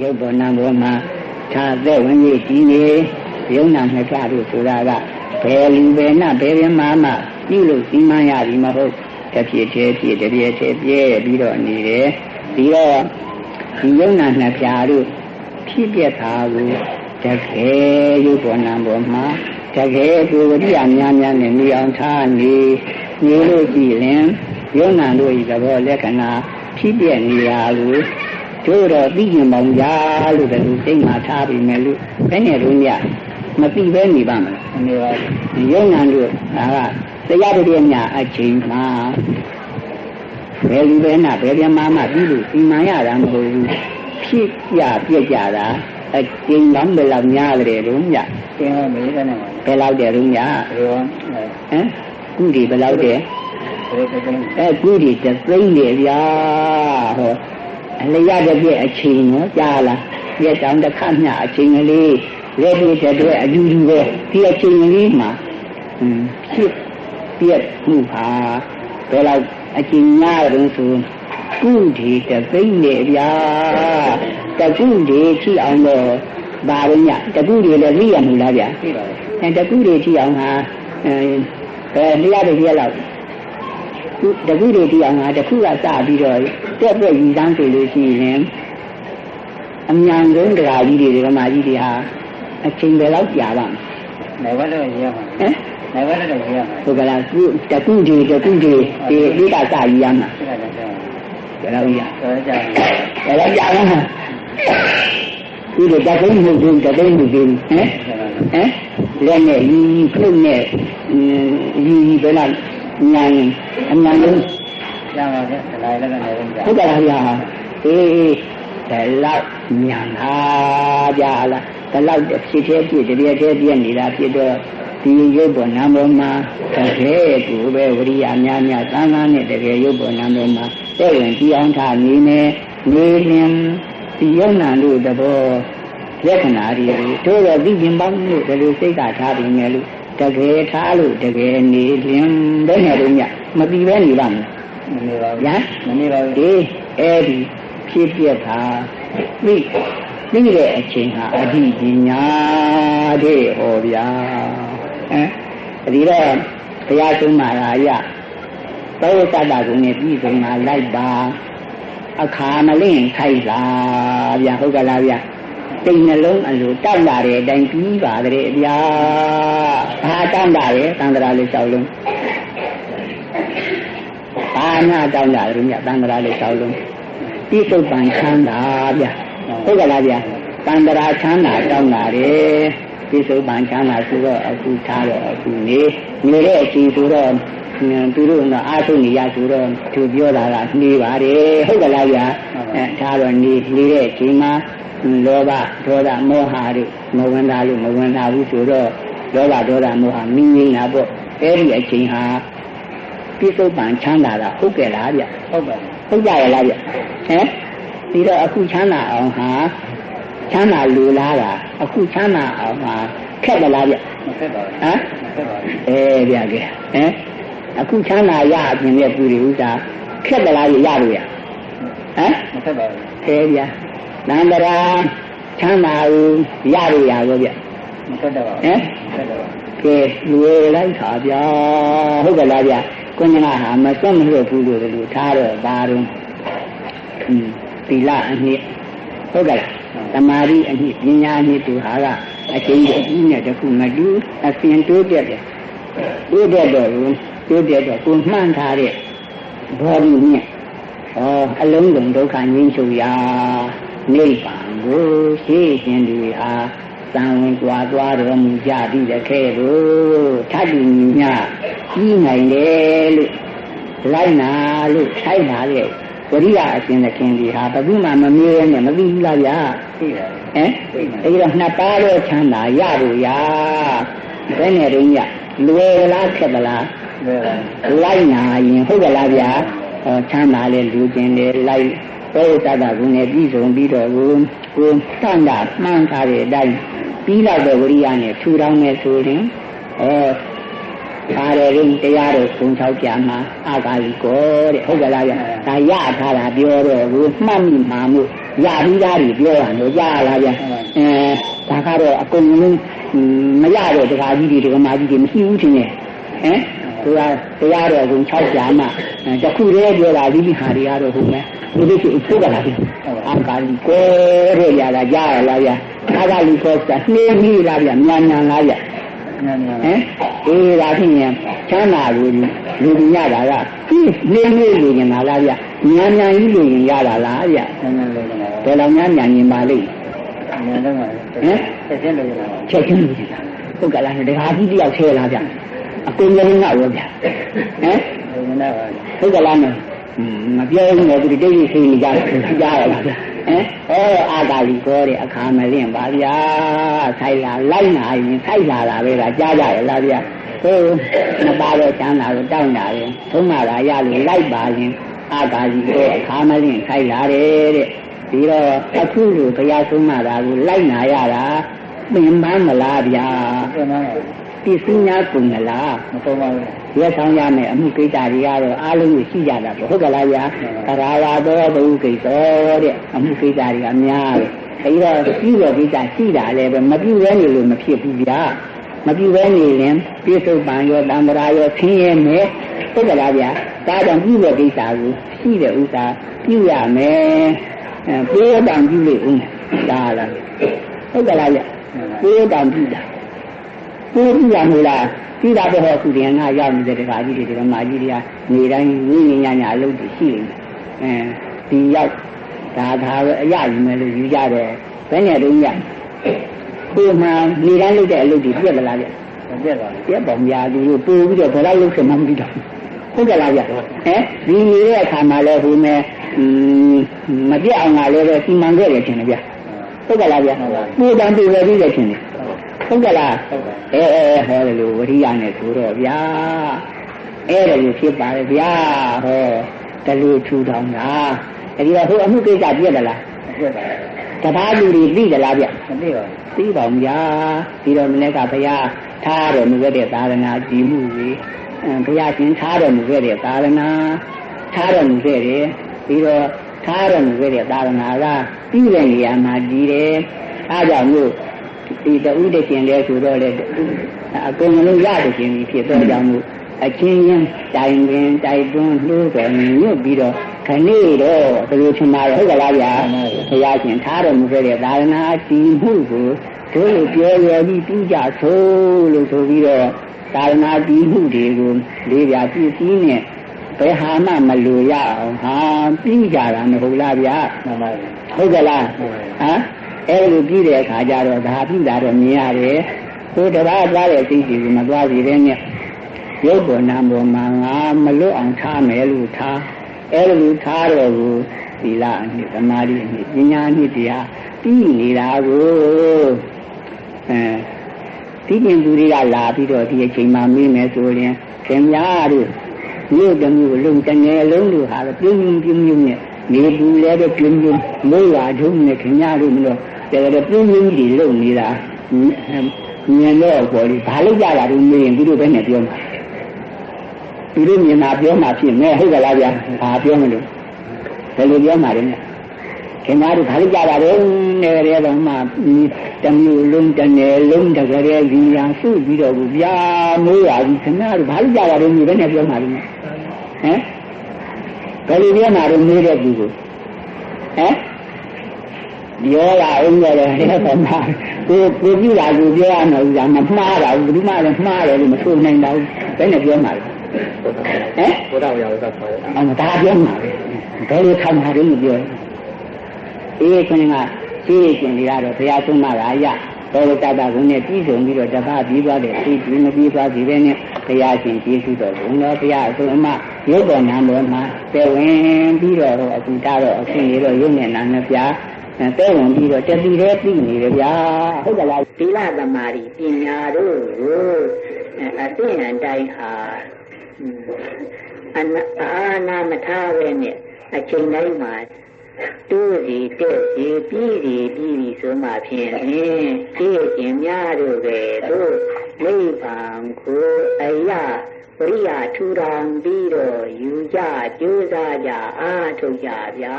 ရုပ်ပေါ်နာဘောမှာသာသက်ဝင်ကြီးကြီးနေယုံနာနှစ်ဖြားတို့ဆိုတာကဘယ်လူပဲနဘယ်ပြမမှပြုလို့စီမံရပြီမဟုတ်တဖြစ်သေးဖြစ်တပြည့်သေးပြဲပြီးတော့နေတယ်ပြီးတော့ဒီယုံနာနှစ်ဖြားတို့ဖြစ်ပြတာကိုတကယ်ရုပ်ပေါ်နာဘောမှာတကယ်ကိုဝိရိယများများနဲ့နေအောင်ထားနေနေလို့ကြည့်ရင်ယုံနာတို့ဤသဘောလက္ခဏာဖြစ်ပြနေရလို့ တို့တော့သိကျင်ပေါင်းကြလို့တလူစိတ်မှာထားပြီးမယ်လို့ဘယ်နဲ့တော့ညမသိပဲနေပါမလားနေပါဘူးယုံနာတို့ဒါကတရားတည်းညအချိန်မှာဘယ်လူပဲနာဘယ်ပြမမှပြီးလို့စီမံရတာမဟုတ်ဘူးဖြစ်ပြပြကြတာအချိန်တော့ဘယ်လောက်များတယ်လို့ညသင်မေးတယ်နဲ့ဘယ်လောက်တယ်လို့ညရောဟမ်ကုဒီဘယ်လောက်တယ်အဲကုဒီတသိမ့်တယ်ဗျာဟော အလျက်တပြည့်အချိန်နော်ကြားလားပြည့်တောင်တစ်ခါမျှအချိန်ကလေးလက်ပြည့်တဲ့အတွက်အယူယူပဲဒီအချိန်ကလေးမှာဖြစ်ပြည့်မှုဟာဘယ်လောက်အချိန်များတယ်ဆိုကုဒီတသိမ့်တယ်ဗျာတကုဒီကြည့်အောင်တော့ဘာလို့ညတကုတွေလည်းသိရမလားဗျာသိပါဘူးအဲတကုတွေကြည့်အောင်ဟာအဲလျက်တပြည့်လောက် တခုတွေဒီအောင်ငါတခုကစပြီးတော့တက်ပြည့်ရည်စမ်းဆိုလို့ရှိရင်အမြန်ဆုံးတရားကြီးတွေဓမ္မကြီးတွေဟာအချိန်ပဲလောက်ကြာပါမယ်။ဘယ်ဘက်တော့ရရမှာဟမ်ဘယ်ဘက်တော့ရရမှာဟုတ်ကလားခုတခုတွေတခုတွေဒီဒီကစရည်ရမှာဟုတ်ကဲ့ဘယ်လောက်ရဘယ်ကြာဘယ်လောက်ကြာလဲဒီတော့တကုန်းမှုတွေတကုန်းမှုတွေဟမ်ဟမ်လက်နဲ့ရီဖုတ်နဲ့ရီဘယ်လောက် ညာရင်အမှန်လုံးရပါဗျ။ဒါလည်းလည်းလည်းဟုတ်ကဲ့ဗျာအေးဒါလောက်ညာလာကြလားဒါလောက်ဖြစ်သေးဖြစ်တည်းတည်းပြည့်နေတာဖြစ်တော့ဒီရုပ်ပေါ်နာမ်ပေါ်မှာတကယ်ကိုပဲဝရိယများများသံဃာနဲ့တကယ်ရုပ်ပေါ်နာမ်ပေါ်မှာတဲ့ဝင်ကြည်အောင်ထားနေနေနေလင်ဒီယုံနာလို့တဘောလက္ခဏာတွေတို့တော့သိကျင်ပေါင်းလို့ဘယ်လိုစိတ်ကထားပြီးမယ်လို့ တကယ်ထားလို့တကယ်နေလင်ဘယ်နဲ့တော့ညမပြီးပဲနေပါမလားမနေပါဘူးညာမနေပါဘူးဒီအဲ့ဒီဖြစ်ပြတာသိသိတဲ့အချိန်ဟာအဓိပညာတဲ့ဟောဗျာဟမ်ဒီတော့တရားဆုံးမှာရာရသောသတ္တကုနဲ့ပြည်စုံမှာလိုက်ပါအခါမလင့်ခိုက်လာဗျာဟုတ်ကလားဗျာ စိတ်နှလုံးအလိုတောက်လာတဲ့အတိုင်းပြီးပါတယ်ဗျာဘာတောက်လာလဲသံဃာလေးလျှောက်လုံးဘာနာတောက်လာတယ်ညသံဃာလေးလျှောက်လုံးပြစ္ဆုတ်ပံချမ်းသာဗျာဟုတ်ကလားဗျာသံဃာချမ်းသာတောက်လာတယ်ပြစ္ဆုတ်ပံချမ်းသာဆိုတော့အခုထားတော့အခုနေနေတဲ့အချိန်ဆိုတော့သူတို့ကအားထုတ်နေရဆိုတော့သူပြောတာကနေပါတယ်ဟုတ်ကလားဗျာအဲဒါတော့နေနေတဲ့အချိန်မှာ လောဘဒေါသမောဟတို့မဝင်တာလို့မဝင်တာဘူးဆိုတော့လောဘဒေါသမောဟမင်းငိမ့်တာပေါ့အဲ့ဒီအချိန်ဟာပြစ္ဆုတ်ပံချမ်းသာတာဟုတ်ကဲ့လားဗျဟုတ်ပါဟုတ်ကြရလားဗျဟမ်ပြီးတော့အခုချမ်းသာအောင်ဟာချမ်းသာလူလားတာအခုချမ်းသာအောင်ဟာခက်မလားဗျမခက်ပါဘူးဟမ်မခက်ပါဘူးအဲဗျကဲဟမ်အခုချမ်းသာရအပြင်ရဲ့သူတွေဥစ္စာခက်မလားရလို့ရဟမ်မခက်ပါဘူးအဲဗျ နန္ဒရာချမ်းသာဦးရလို့ရရောဗျမခက်တော့ပါဘူးဟမ်ခက်တော့ပါကဲလူရလိုက်ခါဗျာဟုတ်ကဲ့လားဗျကိုင်းကဟာမစွန့်မလို့ဘူးလို့လူထားတော့ဘာတော့อืมသီလအနှစ်ဟုတ်ကဲ့လားသမာဓိအနှစ်ပညာအနှစ်တို့ဟာကအချိန်ကြီးနဲ့တခုမတူအစဉ်တိုးတက်တယ်တိုးတက်တော့တိုးတက်တော့ကိုမှန်းထားတဲ့ဘောဓိနဲ့ဩအလုံးစုံဒုက္ခငြိမ်းချုပ်ရာ နိဗ္ဗာန်ကိုရှိရှင်သူဟာသံဝင်ကြွားသွားတော်မူကြပြီးတဲ့ခဲတို့ထပ်တူညကြီးနိုင်တယ်လို့လိုက်နာလို့ထိုက်လာတဲ့ဝရိယအရှင်သခင်ဒီဟာဘယ်သူမှမမြဲနဲ့မသိဘူးလားဗျာသိပါဟမ်အဲဒီတော့နှစ်ပါးတော့ချမ်းသာရလို့ရဘယ်နဲ့တုန်းညလွယ်လားခက်သလားလွယ်ပါလိုက်နာရင်ဟုတ်ကလားဗျာဟောချမ်းသာလေလူကျင်လေလိုက် သောတတကုနဲ့ပြည်စုံပြီးတော့ကိုကိုတန်တာမှန်းထားတဲ့အတိုင်းပြီးလောက်တဲ့ဝရိယနဲ့ထူထောင်မယ်ဆိုရင်ဩဒါရရင်တရားတော်ခုံချောက်ကြမှာအာဂါလိကောတဲ့ဟုတ်ကလားဗျဒါရထားတာပြောတော့ကိုမှတ်မိမှာမှုရပြီးသားတွေပြောတာတော့ကြားလားဗျအဲဒါကတော့အကုန်လုံးမရတော့တခါကြီးတွေတခါမကြီးတွေမရှိဘူးထင်တယ်ဟမ်သူကတရားတော်ကုန်6ကြာမှတခုတည်းပြောတာဒီဒီဟာတွေကတော့ဟုတ်မယ် ဒီလိုရှိဖို့ကလာပြီအာကာလီကိုရရတာကြားရလားဗျအာကာလီကိုစနှင်းမိလားဗျမြန်မြန်လားဗျညံ့ညံ့ဟမ်အေးဒါဖြစ်ရင်ချမ်းသာလို့လူညရတာကဒီနှင်းလေးလူရင်လားဗျမြန်မြန်ကြီးလူရင်ရတာလားဗျညံ့ညံ့လို့လည်းဘယ်လောက်များမြန်ရင်ပါလိမ့်ညံ့တော့ဟမ်ဆက်စင်းလို့လည်းချက်ချင်းလူရင်ဟုတ်ကလားတခါကြီးတယောက်ဆဲလားဗျအကုန်လုံးကရောဗျဟမ်ဘယ်နဲ့ပါဟုတ်ကလားမ မပြောဘူးလေသူတိတ်တိတ်ဆေးနေကြတယ်ကြားရလားဗျဟမ်အဲအာသာလီကောတဲ့အခါမလင့်ပါဗျာဆိုင်လာလိုက်နာရင်ဆိုင်လာတာပဲလားကြားကြရလားဗျဟိုမပါတော့ချမ်းသာတော့တောင်းတာရင်သုံးမာတာရလို့လိုက်ပါရင်အာသာလီကောအခါမလင့်ဆိုင်လာတယ်တဲ့ဒီတော့အခုလိုဘုရားဆုံးမတာကိုလိုက်နာရတာပင်ပန်းမလားဗျာဘယ်မှာပစ္စည်းများကုန်မလားမပေါ်ပါဘူး ရက်ဆောင်ရမယ်အမှုကိစ္စတွေကတော့အားလုံးကိုရှိကြတာပေါ့ဟုတ်ကလားဗျာသရာဝတော်ဘုကိစ္စတဲ့အမှုကိစ္စတွေကများတယ်အဲဒီတော့ပြီးတော့ကိစ္စရှိတာလည်းပဲမပြုဘဲနေလို့မဖြစ်ဘူးဗျာမပြုဘဲနေရင်ပြစ္ဆုတ်ပံရောတံ္ဍရာရောဆင်းရဲမယ်ဟုတ်ကလားဗျာဒါကြောင့်ပြုတဲ့ကိစ္စကိုရှိတဲ့ဥစ္စာပြုရမယ်အဲပြေးတောင်ပြုလို့ဦးဒါလားဟုတ်ကလားဗျာပြေးတောင်ပြုတာကိုကြည့်ရမို့လား ကြည့်တာတော့အခုတည်းငါရောက်နေတဲ့တခါကြီးတွေဒီမှာကြီးတွေကနေတိုင်းငင်းငင်းညာညာအလုပ်တွေရှိနေတယ်အဲဒီရောက်ဒါဒါပဲအရယူမယ်လို့ယူကြတယ်ဘယ်နဲ့တုန်းရကိုမှနေတိုင်းလုပ်တဲ့အလုပ်တွေပြက်မလားဗျပြက်ပါပြက်ပေါ်များသူတို့ပို့ပြီးတော့ဘယ်လောက်လုပ်စမှမသိတော့ဟုတ်ကြလားဗျဟမ်ဒီနေတဲ့အခါမှာလည်းဟိုမဲ့မပြက်အောင်ကလည်းပဲစီမံခဲ့တယ်ထင်တယ်ဗျဟုတ်ကြလားဗျပို့တန်ပို့ရပြီးတယ်ထင်တယ် ဟုတ်ကြလားဟုတ်ပါအဲအဲဟောတယ်လို့ဝရိယနဲ့ဆိုတော့ဗျာအဲ့ဒါလို့ဖြစ်ပါလေဗျာဟောတလူထူထောင်တာအဲဒီတော့ဟိုအမှုကိစ္စပြည့်တယ်လားပြက်ပါတပားလူတွေသိတယ်လားဗျမသိပါသိပါဦးဗျာဒီတော့မနေ့ကဘုရားထားတော်မူခဲ့တဲ့သာသနာကြည်မှုကြီးအဲဘုရားရှင်ထားတော်မူခဲ့တဲ့သာသနာထားတော်မူခဲ့တယ်ပြီးတော့ထားတော်မူခဲ့တဲ့သာသနာကပြည်တဲ့နေရာမှာကြည်တယ်အားကြောင့်မို့ ဒီတူတရှင်လဲဆိုတော့လေအကုန်လုံးရတဲ့ရှင်ကြီးဖြစ်တော့ကြောင့်မို့အချင်းချင်းတိုင်ပင်တိုက်တွန်းနှိုးတယ်ညွတ်ပြီးတော့ခဏိတော့ဒီလိုထင်ပါရဲ့ဟုတ်ကလားဗျာဘုရားရှင်ထားတော်မူခဲ့တဲ့သာသနာတည်မှုကိုတို့ပြောရပြီးပြုကြဆိုလို့ဆိုပြီးတော့သာသနာတည်မှုတွေကိုလေးပြပြည့်စည်နဲ့ဘယ်ဟာမှမလိုရအောင်ဟာပြီးကြတာမဟုတ်လားဗျာမှန်ပါဘူးဟုတ်ကလားဟမ် အဲ့လိုပြီးတဲ့အခါကျတော့ဒါပြီးတာတော့မြင်ရတယ်ဟိုတပါးသွားတဲ့စိတ်ကြီးကမသွားစီတဲ့နဲ့ရုပ်ပေါ်နာပေါ်မှာငါမလွတ်အောင်ထားမယ်လို့ထားအဲ့လိုထားတော့ကိုသီလအနှစ်သမာဓိအနှစ်ပညာအနှစ်တရားပြီးနေတာကိုအဲဒီပြင်သူတွေကလာပြီးတော့ဒီအချိန်မှမေးမယ်ဆိုရင်ခင်ဗျားတို့မြို့တစ်မြို့လုံးတငယ်လုံးတို့ဟာပြင်းပြင်းပြင်းနဲ့နေပူလဲတဲ့ပြင်းပြင်းမိုးရွာထုံးနဲ့ခင်ဗျားတို့မလို့ တယ်တဲ့ပြင်းပြင်းကြီးလုံနေတာမြင်တော့ပေါ်လေဘာလို့ကြတာတို့မေးရင်သူတို့ပဲနဲ့ပြောမှာသူတို့မြင်တာပြောမှာဖြစ်မယ်ဟုတ်ကလားဗျာဘာပြောမလို့ဘယ်လိုပြောမှာလဲခင်ဗျားတို့ဘာလို့ကြတာလဲနဲ့ရဲတော့မှတမျိုးလုံးတနယ်လုံးတကယ်ဒီညာစုပြီးတော့ဗျာမိုးရွာကြီးခင်ဗျားတို့ဘာလို့ကြတာလဲမြေပဲနဲ့ပြောမှာလဲဟမ်ဘယ်လိုပြောမှာလဲမေးတဲ့သူကိုဟမ် ပြောလာအောင်ရတယ်ဟဲ့တော့မှာကိုကိုကြည့်လာကိုပြောရမှာဥစ္စာမမှားတာဘူးဘယ်မှလည်းမှားတယ်လို့မဆိုနိုင်တော့ဘယ်နဲ့ပြောမှာလဲဟမ်ဘုရားရောက်တော့ဆောင်းအမဒါပြောမှာပဲဘယ်လိုထောင်တာလဲမပြောအေးခင်ကရှိရှင်တွေကတော့ဘုရားဆုံးမတာရဘောရတတဘုန်းနဲ့ပြည်စုံပြီးတော့တပတ်ပြီးသွားတယ်သိပြီးမပြီးသွားသေးပဲနဲ့ဘုရားရှင်ကျေးဇူးတော်ဘုန်းတော်ဘုရားအဆုံးအမရုပ်တော်နာတော်မှာတဲဝင်ပြီးတော့အခုကတော့အရှင်ရတော့ရုပ်နဲ့နာနဲ့ပြား တဲဝင်ပြီးတော့တတိရဲပြီးနေတယ်ဗျာဟုတ်ကလားသီလသမာဓိပညာတို့ကိုအသိဉာဏ်တိုင်းဟာအနာအာနာမထားပဲနဲ့အချိန်တိုင်းမှာတူးစီတက်စီပြီးစီပြီးစီဆိုမှဖြင့်ဖြင့်သိခြင်းများတို့ပဲတို့နိဗ္ဗာန်ကိုအရာဝိရိယထူထောင်ပြီးတော့ယူကြကြိုးစားကြအားထုတ်ကြဗျာ